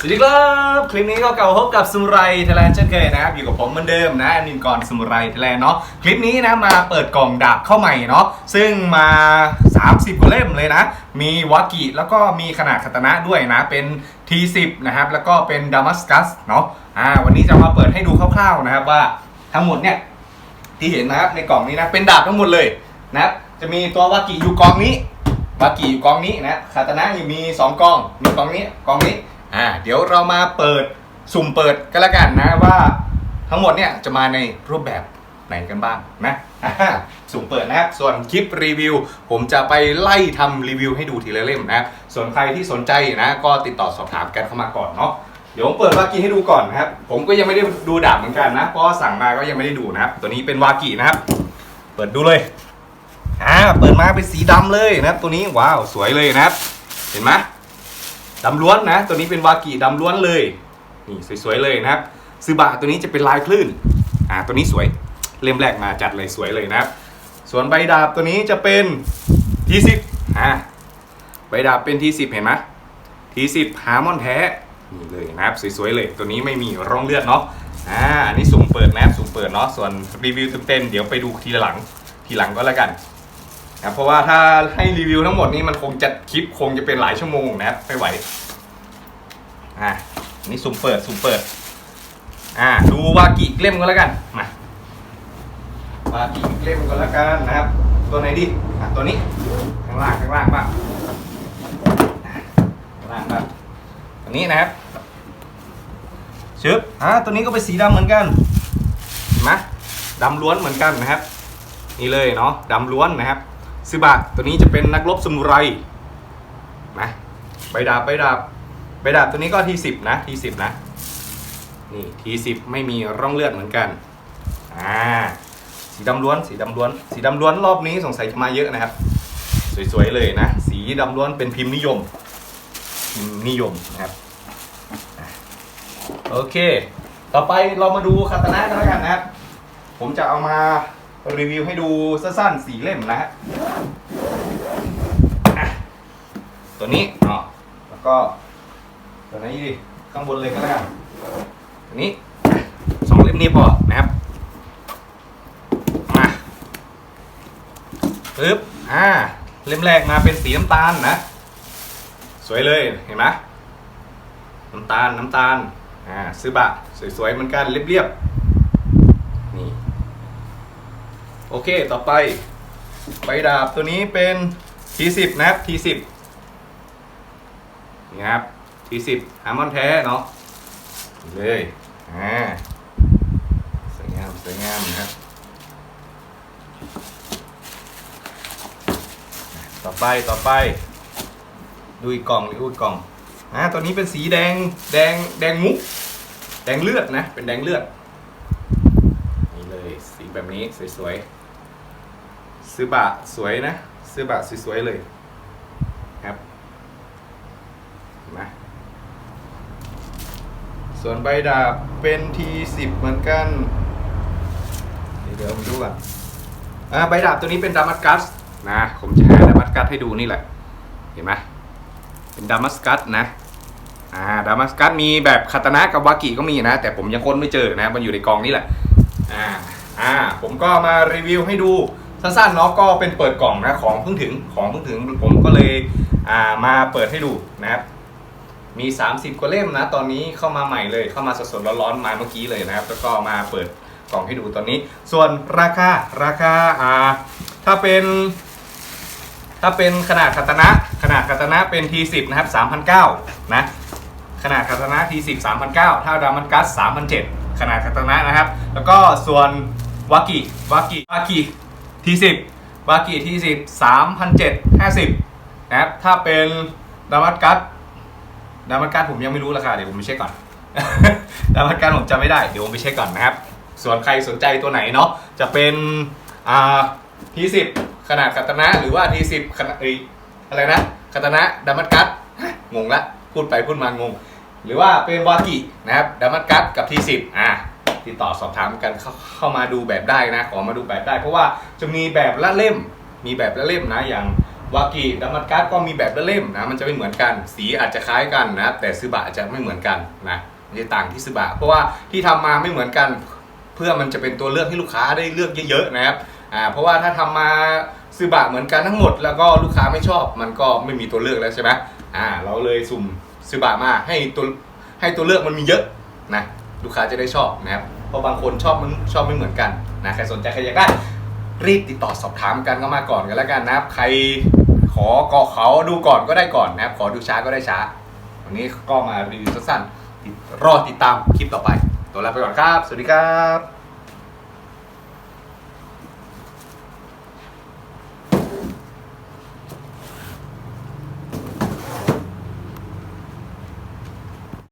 สวัสดีครับ คลิปนี้ก็เก่าพบกับสมุไรไทยแลนด์เช่นเคยนะครับ อยู่กับผมเหมือนเดิมนะนินกรสมุไรไทยแลนด์เนาะคลิปนี้นะมาเปิดกล่องดาบเข้าใหม่เนาะซึ่งมา 30กว่าเล่มเลยนะ มีวากิแล้วก็มีขนาดคาตนะด้วยนะ เป็น T10 นะครับ แล้วก็เป็นดามัสกัสเนาะอ่าวันนี้จะมาเปิดให้ดูคร่าวๆนะครับว่าทั้งหมดเนี่ยที่เห็นนะครับในกล่องนี้นะเป็นดาบทั้งหมดเลยนะจะมีตัววากิอยู่กองนี้วากิอยู่กองนี้นะคาตนะอยู่มี 2กองมีกองนี้กองนี้ อ่าเดี๋ยวเรามาเปิดสุ่มเปิดกันละกันนะว่าทั้งหมดเนี่ยจะมาในรูปแบบไหนกันบ้างนะสุ่มเปิดนะครับส่วนคลิปรีวิว ผมจะไปไล่ทำรีวิวให้ดูทีละเล่มนะส่วนใครที่สนใจนะก็ติดต่อสอบถามกันเข้ามาก่อนเนาะเดี๋ยวผมเปิดวากิให้ดูก่อนนะครับ ผมก็ยังไม่ได้ดูดาบเหมือนกันนะเพราะสั่งมาก็ยังไม่ได้ดูนะครับ ตัวนี้เป็นวากินะครับ เปิดดูเลยอ่าเปิดมาเป็นสีดำเลยนะครับ ตัวนี้ว้าวสวยเลยนะครับ เห็นไหม ดำล้วนนะ ตัวนี้เป็นวากิดำล้วนเลย นี่สวยๆเลยนะครับซึบะตัวนี้จะเป็นลายคลื่น อ่า ตัวนี้สวย เล่มแรกมาจัดเลยสวยเลยนะครับ ส่วนใบดาบตัวนี้จะเป็นทีสิบอ่า ใบดาบเป็นทีสิบเห็นไหมทีสิบฮาร์มอนแท้นี่เลยนะครับสวยๆเลย ตัวนี้ไม่มีร่องเลือดเนาะ อ่า อันนี้สุ่มเปิดนะครับสุ่มเปิดเนาะ ส่วนรีวิวเต็มๆเดี๋ยวไปดูทีหลัง ทีหลังก็แล้วกัน นะเพราะว่าถ้าให้รีวิวทั้งหมดนี้มันคงจะคลิปคงจะเป็นหลายชั่วโมงนะครับไม่ไหวอ่านี่สุ่มเปิดสุ่มเปิด อ่า ดูวากิเล่มก็แล้วกันมาวากิเล่มก็แล้วกันนะครับ ตัวไหนดีอะตัวนี้ข้างล่างข้างล่างบ้างข้างล่างบ้างตัวนี้นะครับชึบอ่าตัวนี้ก็เป็นสีดำเหมือนกันเห็นไหมดำล้วนเหมือนกันนะครับ นี่เลยเนาะดำล้วนนะครับ ซึบะตัวนี้จะเป็นนักรบสมุไรนะใบดาบใบดาบใบดาบตัวนี้ก็ทีสิบนะทีสิบนะนี่ทีสิบไม่มีร่องเลือดเหมือนกันอ่าสีดำล้วนสีดำล้วน สีดำล้วนรอบนี้สงสัยจะมาเยอะนะครับ สวยๆเลยนะ สีดำล้วนเป็นพิมพ์นิยมพิมพ์นิยมนะครับโอเค ต่อไปเรามาดูคาตานะกันแล้วกันนะครับ ผมจะเอามา รีวิวให้ดูสั้นๆสีเล่มนะฮะตัวนี้เนาะแล้วก็ตัวนี้ดิข้างบนเลยก็แล้วกันตัวนี้สองเล่มนี้พอนะครับมาปึ๊บอ่าเล่มแรกมาเป็นสีน้ำตาลนะ สวยเลยเห็นไหมน้ำตาลน้ำตาลอ่าซื้อบะสวยๆเหมือนกันเรียบๆนี่ โอเคต่อไปใบดาบตัวนี้เป็น T10 นะครับ T10 นี่ครับ T10 ฮาร์มอนแท้เนาะเลยอ่าสวยงามสวยงามนะครับต่อไปต่อไป ดูอีกกล่องดูอีกกล่องอ่าตัวนี้เป็นสีแดงแดงแดงมุก แดงเลือดนะ เป็นแดงเลือดนี่เลยสีแบบนี้สวยๆ ซื้อบะสวยนะ ซื้อบะสวยๆเลยครับเห็นไหมส่วนใบดาบเป็นทีสิบเหมือนกัน เดี๋ยวผมดูก่อนอ่าใบดาบตัวนี้เป็นดามัสกัสนะผมจะหาดามัสกัสให้ดูนี่แหละ เห็นไหมเป็นดามัสกัสนะอ่าดามัสกัสมีแบบคาตานะกับวากิก็มีนะ แต่ผมยังค้นไม่เจอนะ มันอยู่ในกองนี่แหละอ่าอ่าผมก็มารีวิวให้ดู สั้นๆเนาะก็เป็นเปิดกล่องนะของเพิ่งถึงของเพิ่งถึงผมก็เลยอ่ามาเปิดให้ดูนะครับมี 30 กว่าเล่มนะ ตอนนี้เข้ามาใหม่เลย เข้ามาสดๆร้อนๆมาเมื่อกี้เลยนะครับ แล้วก็มาเปิดกล่องให้ดูตอนนี้ ส่วนราคา ราคา อ่า ถ้าเป็น ถ้าเป็นขนาดคาตานะ ขนาดคาตานะเป็น T10 นะครับ3,900นะ ขนาดคาตานะ T10 3,900ถ้าดามันกัส3,700ขนาดคาตานะนะครับ แล้วก็ส่วนวากิ วากิ วากิ T10 วากิ T10 3,750นะครับถ้าเป็นดามันกัสดามันกัสผมยังไม่รู้ราคาเดี๋ยวผมไปเช็คก่อน ดามันกัสผมจำไม่ได้เดี๋ยวผมไปเช็คก่อนนะครับ ส่วนใครสนใจตัวไหนเนาะจะเป็นอ่า T10 ขนาดคาตนะหรือว่า T10 ขนาดเอยอะไรนะคาตนะดามัสกัสงงละพูดไปพูดมางง หรือว่าเป็นวากินะครับดามัสกัสกับ T10 อะ ติดต่อสอบถามกันเข้าเข้ามาดูแบบได้นะ ขอมาดูแบบได้ เพราะว่าจะมีแบบละเล่ม มีแบบละเล่มนะอย่างวากิดัมมัดการ์ดก็มีแบบละเล่มนะ มันจะไม่เหมือนกัน สีอาจจะคล้ายกันนะ แต่ซึบะจะไม่เหมือนกันนะมันจะต่างที่ซึบะเพราะว่าที่ทำมาไม่เหมือนกัน เพื่อมันจะเป็นตัวเลือกให้ลูกค้าได้เลือกเยอะๆนะครับอ่าเพราะว่าถ้าทำมาซึบะเหมือนกันทั้งหมด แล้วก็ลูกค้าไม่ชอบ มันก็ไม่มีตัวเลือกแล้วใช่ไหมอ่าเราเลยสุ่มซึบะมาให้ตัวให้ตัวเลือกมันมีเยอะนะ ลูกค้าจะได้ชอบนะครับเพราะบางคนชอบมันชอบไม่เหมือนกันนะใครสนใจใครอยากได้รีบติดต่อสอบถามกันก็มาก่อนกันแล้วกันนะครับ ใครขอก็เขาดูก่อนก็ได้ก่อนนะครับ ขอดูช้าก็ได้ช้า วันนี้ก็มารีวิวสั้นๆรอติดตามคลิปต่อไป ตัวลาไปก่อนครับ สวัสดีครับ